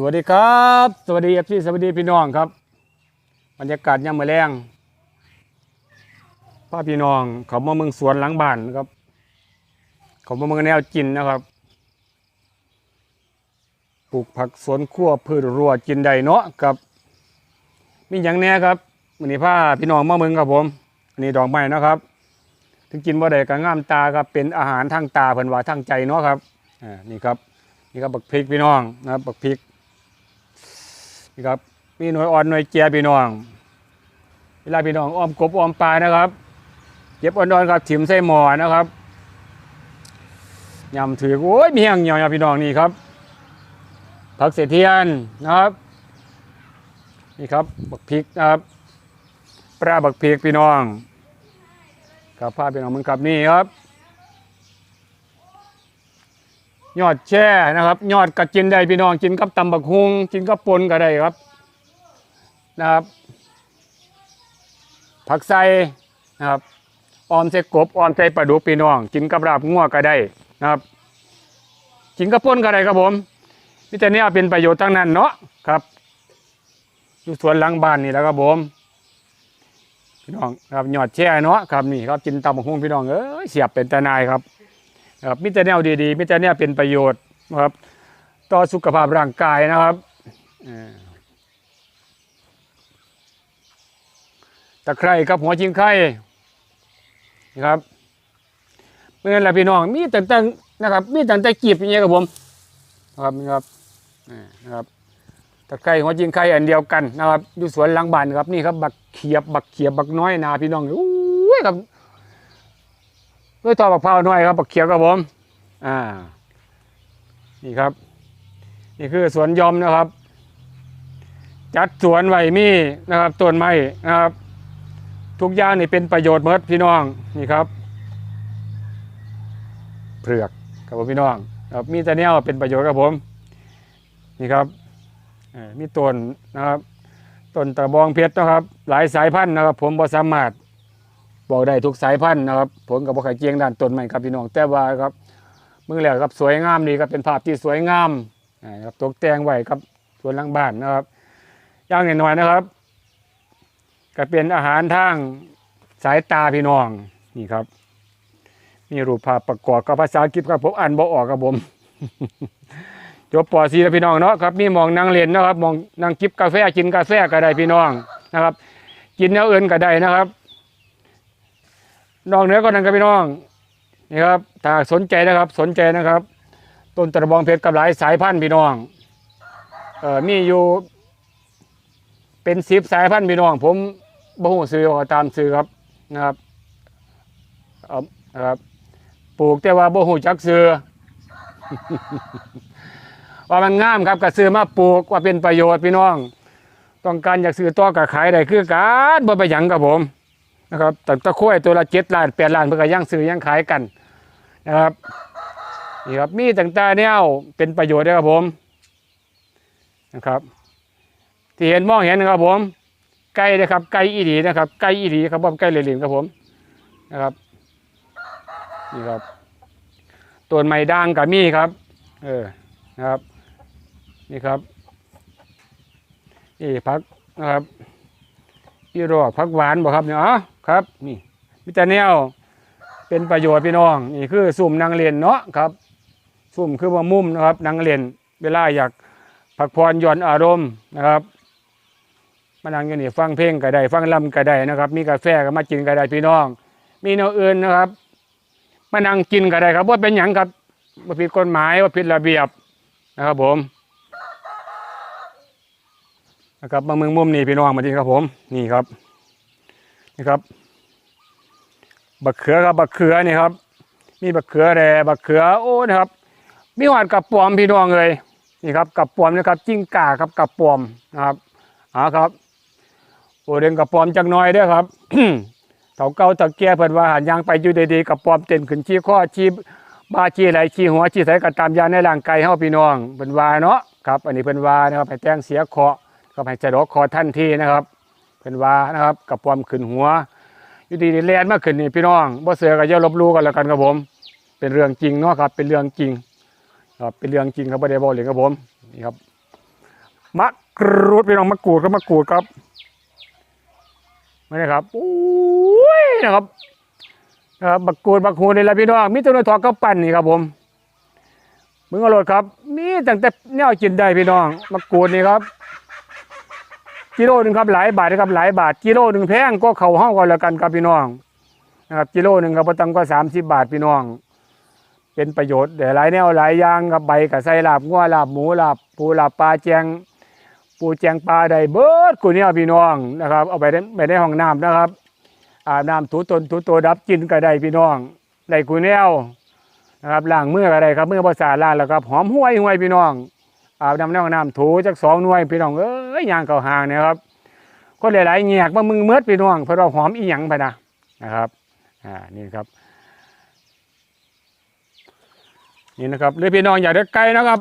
สวัสดีครับ สวัสดีเอฟซีสวัสดีพี่น้องครับ บรรยากาศยามมื้อแรงพ่อพี่น้องเขามาเมืองสวนหลังบ้านนะครับ เขามาเมืองแนวกินนะครับปลูกผักสวนครัวพืชรัวกินได้เนาะครับมีอย่างแน่ครับวันนี้พาพี่น้องมาเมืองครับผมอันนี้ดอกไม้นะครับ ถึงกินบ่ได้ก็งามตาครับเป็นอาหารทางตาเพิ่นว่าทางใจเนาะครับอ่านี่ครับนี่ครับบักพริกพี่น้องนะครับบักพริก นี่ครับมีหน่วยอ่อนหน่วยเจียพี่น้อง เวลาพี่น้องอ้อมกบอ้อมปลานะครับเก็บอ่อนๆครับถิ่มใส่หม้อนะครับยำถือโอ้ยมีแห้งเหนียวพี่น้องนี่ครับผักเสถียรนะครับนี่ครับบักพริกนะครับปลาบักพริกพี่น้องครับภาพพี่น้องมึงครับนี่ครับ ยอดแช่นะครับ ยอดกระจินได้พี่น้องกินกับตำบักฮุงกินกับปนก็ได้ครับนะครับ ผักไส้นะครับออมใส่กบออมใส่ปลาดุกพี่น้อง กินกับลาบงัวก็ได้นะครับ กินกับปนก็ได้ครับผมมิแต่เนี้เป็นประโยชน์ทั้งนั้นเนาะครับอยู่สวนหลังบ้านนี่แล้วครับผม พี่น้องครับยอดแช่เนาะครับนี่ครับกินตำบักฮุงพี่น้องเอ้ยเสียบเป็นตาหนายครับ ครับมิแต่แนวดีๆมิแต่แนวเป็นประโยชน์นะครับ ต่อสุขภาพร่างกายนะครับตะไคร่ครับหัวจิงไข่นะครับเมื่อนั้นแหละพี่น้องมีต่างนะครับ มีต่างๆกีบอย่างเงี้ยครับผมนะครับนี่ครับนะครับตะไคร่หัวจิงไข่อันเดียวกันนะครับอยู่สวนหลังบ้านครับนี่ครับบักเขียบบักเขียบบักน้อยนาพี่น้องอู้ยครับ ด้วยตอบักพร้าวน้อยครับบักเขียวครับผม อ่า นี่ครับ นี่คือสวนยอมนะครับ จัดสวนไว้มีนะครับต้นไม้นะครับ ทุกอย่างนี่เป็นประโยชน์หมดพี่น้องนี่ครับเผือกครับผมพี่น้องครับมีแต่แนวเป็นประโยชน์ครับผม นี่ครับมีต้นนะครับต้นตะบองเพชรนะครับ หลายสายพันธุ์นะครับ ผมบ่สามารถ บอกได้ทุกสายพันธุ์นะครับผมกับบ่ขายเกียงด้านต้นไม้ครับพี่น้องแต่ว่าครับมือแล้วครับสวยงามดีครับเป็นภาพที่สวยงามนะครับตกแต่งไว้ครับสวนหลังบ้านนะครับย่างหน้อยนะครับ ก็เป็นอาหารทางสายตาพี่น้องนี่ครับมีรูปภาพประกอบกับภาษาอังกฤษครับผมอ่านบ่ออกครับผมจบปอซีแล้วพี่น้องเนาะครับมีหมองนั่งเล่นนะครับมองนั่งจิบกาแฟกินกาแฟก็ได้พี่น้องนะครับ กินแนวอื่นก็ได้นะครับ นอกเหนือก็นั่นครับพี่น้องนี่ครับถ้าสนใจนะครับสนใจนะครับ ต้นตะบองเพชรกับหลายสายพันธุ์พี่น้องเอ่อมีอยู่ เป็นสิบสายพันธุ์พี่น้อง ผมบ่ฮู้ซื้อก็ตามซื้อครับนะครับเอานะครับปลูกแต่ว่าบ่ฮู้จักซื้อว่ามันงามครับก็ซื้อมาปลูกว่าเป็นประโยชน์พี่น้อง ต้องการอยากซื้อต่อก็ขายได้คือกันบ่ไปหยังกับผม นะครับแต่ตะโค้ยตัวละเจ็ดล้านแปดล้านเพื่อก็ย่างซื้อย่างขายกันนะครับนี่ครับมีต่างๆเนี่ยเป็นประโยชน์นะครับผมนะครับ ที่เห็นมองเห็นนะครับผมไก่นะครับไก่อีดีนะครับไก่อีดีครับผมไก่เหลืองๆครับผมนะครับนี่ครับต้นไม้ด่างกับมีครับเออนะครับนี่ครับนี่พักนะครับพี่รอกผักหวานบ่ครับเนี่ยอ๋อ ครับ นี่มิตรแนวเป็นประโยชน์พี่น้อง นี่คือสุ่มนางเรียนเนาะครับสุ่มคือว่ามุมนะครับนางเรียนเวลาอยากพักผ่อนหย่อนอารมณ์นะครับมานั่งอยู่นี่ฟังเพลงก็ได้ ฟังลำก็ได้นะครับ มีกาแฟก็มากินก็ได้พี่น้อง มีแนวอื่นนะครับมานั่งกินก็ได้ครับว่าเป็นหยังครับว่าผิดกฎหมายว่าผิดระเบียบนะครับผมนะครับมาเมืองมุมนี่พี่น้องมาดีครับผมนี่ครับ นี่ครับบักเขือครับบักเขือนี่ครับ มีบักเขือแร่บักเขือโอ้นะครับมีหวานกับปอมพี่น้องเลยนี่ครับกับปอมนะครับจิ้งก่าครับกับปอมนะครับอ่าครับโอเดนกับปอมจังน้อยเด้อครับเถาเก่าเถาแก่เพิ่นว่าหันยางไปอยู่ดีๆกับปอมเต้นขึ้นชี้ข้อชี้บ้าชี้ไหลชี้หัวชี้ใส่กับตามยาในร่างกายเฮาพี่น้องเพิ่นว่าเนาะครับ อันนี้เพิ่นว่านะครับให้แต่งเสียเคราะก็ให้จะดอกคอทันทีนะครับ เป็นว่านะครับกับความขึ้นหัวอยู่ดีๆแลนมาขึ้นนี่พี่น้องบ่เสือก็อย่าลบลู่กันแล้วกันครับผม เป็นเรื่องจริงเนาะครับ เป็นเรื่องจริงครับเป็นเรื่องจริงครับบ่ได้บอกเลยครับผมนี่ครับมะกรูดพี่น้องมะกรูดครับมะกรูดครับไม่ได้ครับโอ้ยนะครับนะครับมะกรูดมะกรูดนี่แหละพี่น้องมีตัวน้อยทอดกับปั่นนี่ครับผมมึงอาโหลดครับ มีตั้งแต่แนวกินได้พี่น้องมะกรูดนี่ครับ กิโลหนึ่งครับหลายบาทนะครับหลายบาท กิโลหนึ่งแพงก็เข่าห้องกันแล้วกันครับพี่น้องนะครับกิโลหนึ่งครับบ่ต่ำกว่าสามสิบบาทพี่น้อง เป็นประโยชน์เดี๋ยวหลายแนวหลายอย่างกับใบกับไส้ลาบงัวลาบหมูลาบปูลาบปลาแจงปูแจงปลาใดเบิร์ดกูเนี่ยพี่น้องนะครับ เอาไปได้ไปในห้องน้ำนะครับอาบน้ำถูตนถูตัวดับกินก็ได้พี่น้องได้กูแนวนะครับล้างมือก็ได้ครับมือภาษาล้างแล้วครับหอมห้วยห้วยพี่น้อง อาบน้ำน้องน้ำถูจักสองหน่วยพี่น้องเอ้ยย่างเก่าห่างเนี่ยครับก็หลายๆแงกมามึงเมืดพี่น้องเพราะเราหอมอีหยังไปนะนะครับอ่านี่ครับ นี่นะครับหรือพี่น้องอยากได้ไก่นะครับ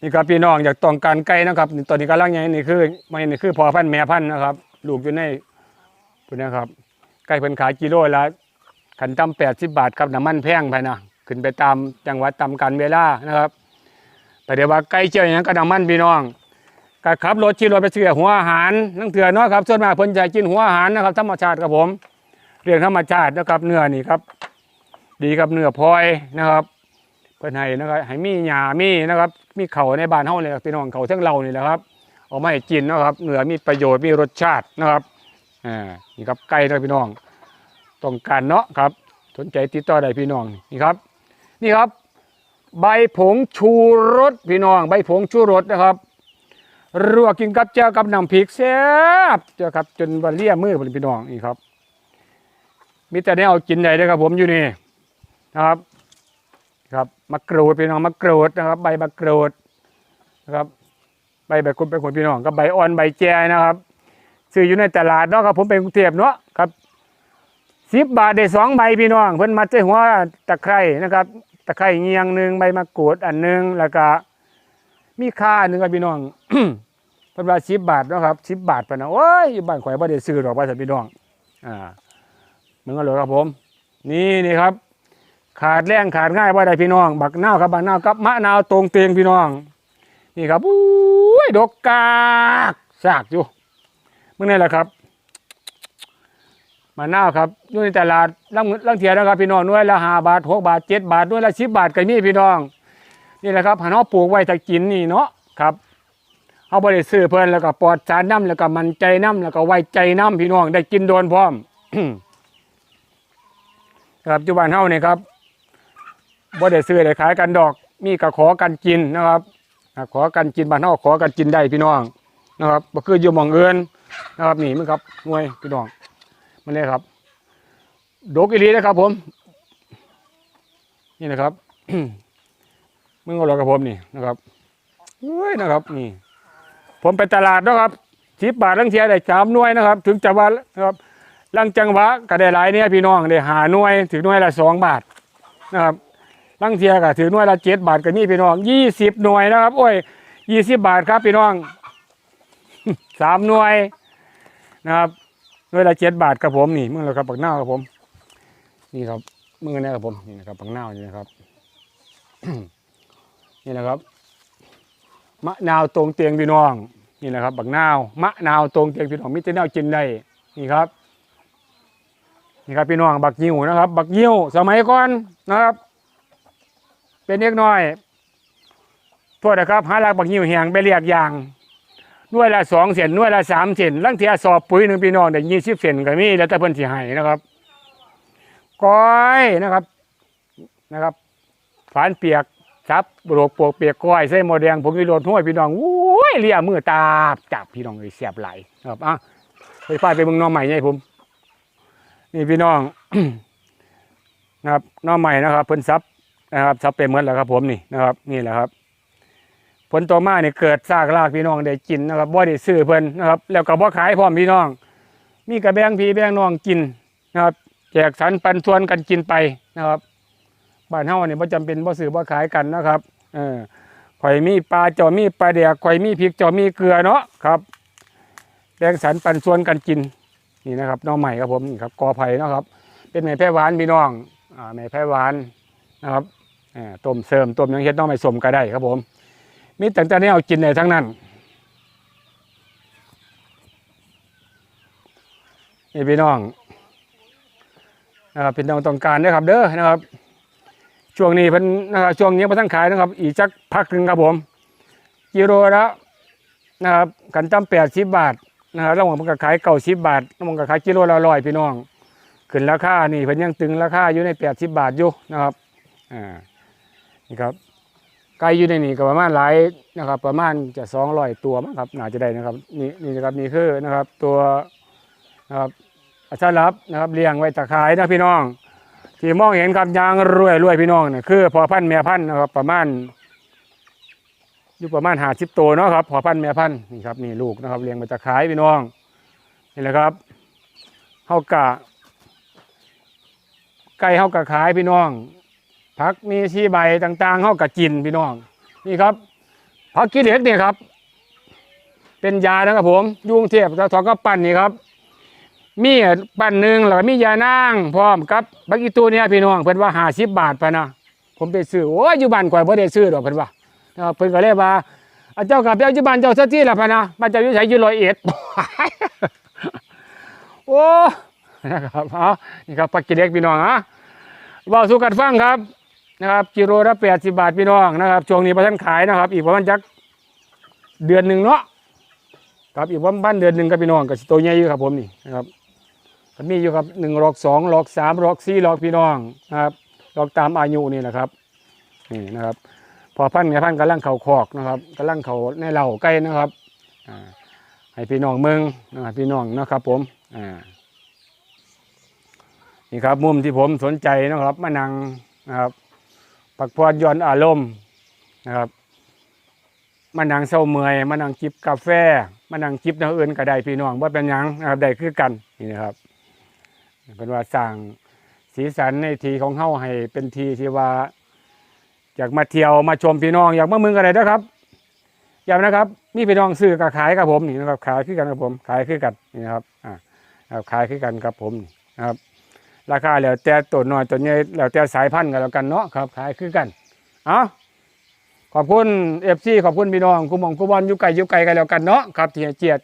นี่ครับพี่น้องอยากต้องการไก่นะครับตอนนี้กำลังยังนี่คือไม่นี่คือพอพันแม่พันนะครับ ลูกอยู่ในพุ่นะครับไก่เพิ่นขายกิโลละขันต่ำแปดสิบบาทครับน้ำมันแพงไปนะ ขึ้นไปตามจังหวัดตามกันเวลานะครับแต่เดี๋ยวว่าไก่เจียวอย่างนั้นก็น้ำมันพี่น้องก็ขับรถขี่รถไปซื้อหัวอาหารนั่งเถื่อเนาะครับส่วนมากเพิ่นจะกินหัวอาหารนะครับธรรมชาติครับผมเรื่องธรรมชาตินะครับเนื้อนี่ครับ ดีกับเนื้อพลอยนะครับเพื่อนให้นะครับให้มีหญ้ามีนะครับ มีเข่าในบ้านเฮาเลยพี่น้องเข่าทั้งเรานี่แหละครับเอามาให้กินนะครับเนื้อมีประโยชน์มีรสชาตินะครับอ่านี่ครับไก่นะพี่น้องต้องการเนาะครับสนใจติดต่อได้พี่น้องนี่ครับ นี่ครับ ใบผงชูรสพี่น้อง ใบผงชูรสนะครับรัวกินกับเจ้ากับน้ำพริกแซ่บเจ้าครับจนวันเลี่ยมือพี่น้องนี่ครับ มีแต่ได้เอากินใหญ่เลยครับ ผมอยู่นี่นะครับ ครับมะกรูดพี่น้องมะกรูดนะครับ ใบมะกรูดนะครับใบใบคุณเป็นคนพี่น้องกับใบอ่อนใบแจนะครับซื้ออยู่ในตลาดเนาะครับผมเป็นกรุงเทพเนาะครับสิบบาทได้สองใบพี่น้องเพิ่นมัดใส่หัวตะไคร่นะครับ ตะไคร่เงียงหนึ่งใบมะกรูดอันหนึ่งแล้วก็มีค่าหนึ่งครับพี่น้องเพิ่นว่าสิบบาทเนาะครับสิบบาทปนะโอ้ยอยู่บ้านข่อยบ่ได้ซื้อหรอกว่าสันพี่น้องอ่ามึงก็เลยครับผม นี่นี่ครับ ขาดแรงขาดง่ายว่าได้พี่น้อง บักนาวครับบักนาวกับมะนาวตรงเตียงพี่น้อง นี่ครับอุ้ยดกกากซากอยู่มึงนี่แหละครับ มะนาวครับอยู่นในตลาดลังลังเทียนะครับพี่น้องน่วยละห้าบาทหกบาทเจ็ดบาทน่วยละสิบบาทก็มีพี่น้อง นี่แหละครับหันอปลูกไว้จะกินนี่เนาะครับเอาบริซื้อเพิ่นแล้วก็ปลอดสารน้ำแล้วก็มันใจน้ำแล้วก็ไว้ใจน้ำพี่น้องได้กินโดนพร้อมครับจุบันเฮาเนี่ยครับบ่ได้ซื้อได้ขายกันดอก มีก็ขอกันกินนะครับขอกันกินบ้านเฮาขอกันกินได้พี่น้องนะครับบ่คืออยู่มองอื่นนะครับนี่มันครับหน่วยพี่น้อง มันเลยครับดกอีหลีนะครับ ผม นี่นะครับมึงเอาหรอกกับผมนี่นะครับเฮ้ยนะครับ นี่ ผมไปตลาดนะครับสิบบาทลังเทียได้สามหน่วยนะครับ ถึงจะว่านะครับลังจังหวะก็ได้หลายเนี่ยพี่น้องได้หาหน่วยถึงหน่วยละสองบาทนะครับลังเทียก็ถือหน่วยละเจ็ดบาทก็มีพี่น้องยี่สิบหน่วยนะครับ โอ้ยยี่สิบบาทครับพี่น้องสามหน่วยนะครับ หน่วยละเจ็ดบาทครับผมนี่มึงเลยครับปักหน้าครับผม นี่ครับมึงนี่ครับผมนี่นะครับปักหน้านี่นะครับ นี่นะครับ มะนาวตรงเตียงพี่น้อง นี่นะครับปักนามะนาวตรงเตียงพี่น้องมิตรแนวกินได้นี่ครับนี่ครับพี่น้องบักยิ้วนะครับ บักยิ้วสมัยก่อนนะครับ เป็นเล็กน้อยโทษนะครับหาลักบักยิ้วแหงไปเรียกยาง น่วยละสองเซนน่วยละสามเซนลังเทียสอบปุ๋ยหนึ่งพี่น้องได้ยี่สิบเซนก็มีแล้วแต่เพิ่นสิให้นะครับก้อยนะครับนะครับฝานเปียกซับโรกปวกเปียกก้อยใส่หมอแดงผมมีโรดห้วยพี่น้องโอ้ยเลียมือตาจับพี่น้องเลยเสียบไหลนะครับอะไปป้ายไปเมืองน้องใหม่ไงผมนี่พี่น้องนะครับน้องใหม่นะครับเพิ่นซับนะครับซับไปเมื่อแล้วครับผมนี่นะครับ นี่แหละครับ ผลต่อมาเนี่ยเกิดซากรากพี่น้องได้กินนะครับบ่ได้ซื้อเพิ่นนะครับ แล้วก็บ่ขายพร้อมพี่น้อง มีกระแบงพี่แบงน้องกินนะครับแจกสรรปันส่วนกันกินไปนะครับบ้านเฮาเนี่ยบ่จำเป็นบ่ซื้อบ่ขายกันนะครับเออข่อยมีปลาจอมีปลาแดกข่อยมีพริกจอมีเกลือเนาะครับแบ่งสรรปันส่วนกันกินนี่นะครับน้องใหม่ครับผมนี่ครับกอไผ่นะครับ เป็นแม่แพร่หวานพี่น้องอ่าแม่แพร่หวานนะครับอ่าต้มเสริมต้มยังเฮ็ดน้องไม่สมก็ได้ครับผม มีแต่แต่แนวกินได้ทั้งนั้นนี่พี่น้องนะครับพี่น้องต้องการเด้ครับเด้อนะครับ ช่วงนี้เพิ่นนะครับช่วงนี้มาทั้งขายนะครับ อีกจักพักหนึ่งครับผมกิโลละนะครับกันจำแปดสิบบาทนะครับแล้วผมก็ขายเก้าสิบบาทแล้วผมก็ขายกิโลละร้อยพี่น้อง ขึ้นราคานี่เพิ่นยังตึงราคาอยู่ในแปดสิบบาทอยู่นะครับอ่านี่ครับ ไก่อยู่ในนี่ก็ประมาณหลายนะครับ ประมาณจะสองร้อยตัวมั้งครับน่าจะได้นะครับนี่นี่นะครับนี่คือนะครับตัวนะครับอาชารับนะครับเลี้ยงไว้ตะขายนะพี่น้อง ที่มองเห็นครับยางรวยรวยพี่น้องเนี่ยคือพอพันธุ์แม่พันธุ์นะครับประมาณอยู่ประมาณหาชิบตัวเนาะครับพอพันธุ์แม่พันธุ์นี่ครับนี่ลูกนะครับเลี้ยงมาจะขายพี่น้องนี่แหละครับเฮากะไก่เฮากะขายพี่น้อง ผักมีชีใบต่างๆเฮากะกินพี่น้องนี่ครับผักกีเหล็กเนี่ยครับ เป็นยานะครับผมยุงเทียบแล้วทองก็ปั่นนี่ครับ มีปั่นหนึ่งแล้วก็มียานางพร้อมกับบักอีตูเนี่ยพี่น้องเพิ่นว่าห้าสิบบาทไปนะผมไปซื้อโอ้ยอยู่บ้านก่อยบ่ได้ซื้อดอกเพิ่นว่าเพิ่นก็เลยว่าเจ้ากับเจ้าอยู่บ้านเจ้าซะที่ละพะนะบ้านจ้าอยู่ไสอยู่ร้อยเอ็ดโอ้นะครับเอานี่ครับปักกิเล็กพี่น้องอะเว้าสู่กันฟังครับ นะครับกิโลละ80บาทพี่น้องนะครับช่วงนี้บ่ทันขายนะครับ อีกประมาณจักเดือนหนึ่งเนาะครับอีกประมาณเดือนหนึ่งครับพี่น้องก็สิโตใหญ่อยู่ครับผมนี่นะครับมันมีอยู่ครับหนึ่งหลอกสองหลอกสามหลอกสี่หลอกพี่น้องนะครับหลอกตามอายุนี่นะครับนี่นะครับ พอพันธุ์แม่พันธุ์กำลังเข่าคอกนะครับกำลังเข่าในเหล่าใกล้นะครับให้พี่น้องเมืองนะครับพี่น้องนะครับผมอ่านี่ครับมุมที่ผมสนใจนะครับมานังนะครับ ปักพรย้อนอารมณ์นะครับมานั่งเศร้าเมื่อยมานั่งจิบกาแฟมานั่งจิบน้ำอื่นก็ได้พี่น้องว่าเป็นยังนะครับได้คือกันนี่นะครับเป็นว่าสร้างสีสันในทีของเฮาให้เป็นทีที่ว่าอยากมาเที่ยวมาชมพี่น้องอยากมาเมืองอะไรนะครับอย่านะครับมีพี่น้องซื้อกับขายกับผมนี่นะครับขายคือกันกับผมขายคือกันนี่นะครับอ่าขายคือกันกับผมนะครับ ราคาแล้วแต่ตัวน้อยตัวใหญ่แล้วแต่สายพันธุ์กันแล้วกันเนาะครับขายคือกันเอาขอบคุณเอฟซีขอบคุณพี่น้องคุณมองคุณบอลยู่ไกลอยู่ไกลกันแล้วกันเนาะครับที่เจียด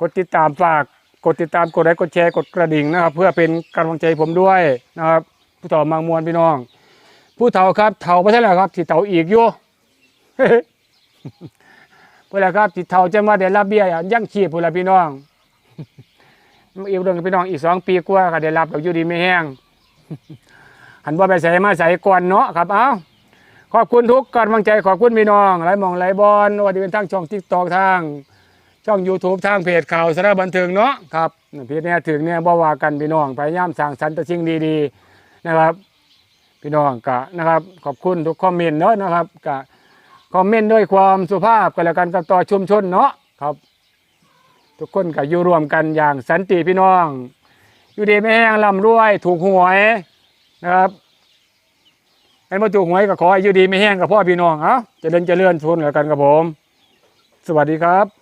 กดติดตามฝากกดติดตามกดไลค์กดแชร์กดกระดิ่งนะครับ เพื่อเป็นกำลังใจผมด้วยนะครับผู้เฒ่ามังมวลพี่น้อง ผู้เฒ่าครับเฒ่าไม่ใช่แล้วครับที่เฒ่าอีกอยู่เพื่อแล้วครับที่เฒ่าจะมาได้รับเบี้ยยังชีพพู้นละพี่น้อง อีกเรื่องพี่น้องอีกสองปีกว่าก็ได้รับแล้วอยู่ดีไม่แห้งหันว่าไปใส่มาใส่ก่อนเนาะครับ เอ้าขอบคุณทุกกำลังใจขอบคุณพี่น้องหลายมองหลายบอลว่าจะเป็นทางช่องทิกตอกทาง ช่อง YouTube ทางเพจข่าวสารบันเทิงเนาะครับเพจเนี้ยถึงเนี่ยบ่ว่ากันพี่น้องพยายามสร้างสรรค์แต่สิ่งดีๆนะครับ พี่น้องกะนะครับ ขอบคุณทุกคอมเมนต์เนาะนะครับกะคอมเมนต์ด้วยความสุภาพกันแล้วกันกับต่อชุมชนเนาะครับ ทุกคนก็อยู่รวมกันอย่างสันติพี่น้อง อยู่ดีไม่แห้งลำรวยถูกหวยนะครับไอ้มาถูกหวยก็ขอให้อยู่ดีไม่แห้งกับพ่อพี่น้องเอ้าเจริญเจริญชนกันกับผม สวัสดีครับ